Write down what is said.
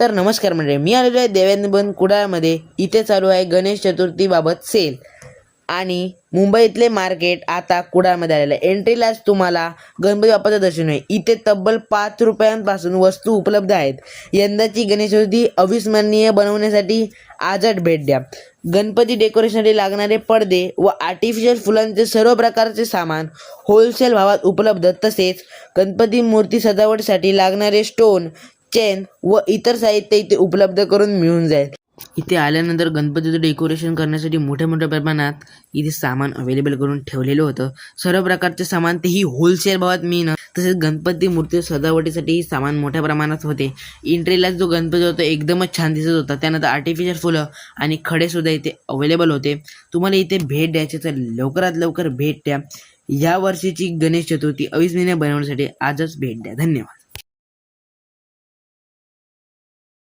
तर नमस्कार मंडळी मी आलेलो आहे देवेंद्रबन कुडाळमध्ये. इथे चालू आहे गणेश चतुर्थीबाबत सेल आणि मुंबईतले मार्केट आता कुडाळमध्ये आलेलं आहे. एंट्रीलाच तुम्हाला गणपती बाप्पाचं दर्शन आहे इथे तब्बल पाच रुपयांपासून वस्तू उपलब्ध आहेत. यंदाची गणेश चतुर्थी अविस्मरणीय बनवण्यासाठी आजच भेट द्या. गणपती डेकोरेशनसाठी लागणारे पडदे व आर्टिफिशियल फुलांचे सर्व प्रकारचे सामान होलसेल भावात उपलब्ध. तसेच गणपती मूर्ती सजावटीसाठी लागणारे स्टोन चेन व इतर साहित्य इथे उपलब्ध करून मिळून जाईल. इथे आल्यानंतर गणपतीचं डेकोरेशन करण्यासाठी मोठ्या मोठ्या प्रमाणात इथे सामान अवेलेबल करून ठेवलेलं होतं. सर्व प्रकारचे सामान तेही होलसेल भावात मिळणं तसेच गणपती मूर्ती सजावटीसाठीही सामान मोठ्या प्रमाणात होते. एंट्रीला जो गणपती होता एकदमच छान दिसत होता. त्यानंतर आर्टिफिशियल फुलं आणि खडेसुद्धा इथे अवेलेबल होते. तुम्हाला इथे भेट द्यायची तर लवकरात लवकर भेट द्या. या वर्षीची गणेश चतुर्थी अविस्मरणीय बनवण्यासाठी आजच भेट द्या. धन्यवाद.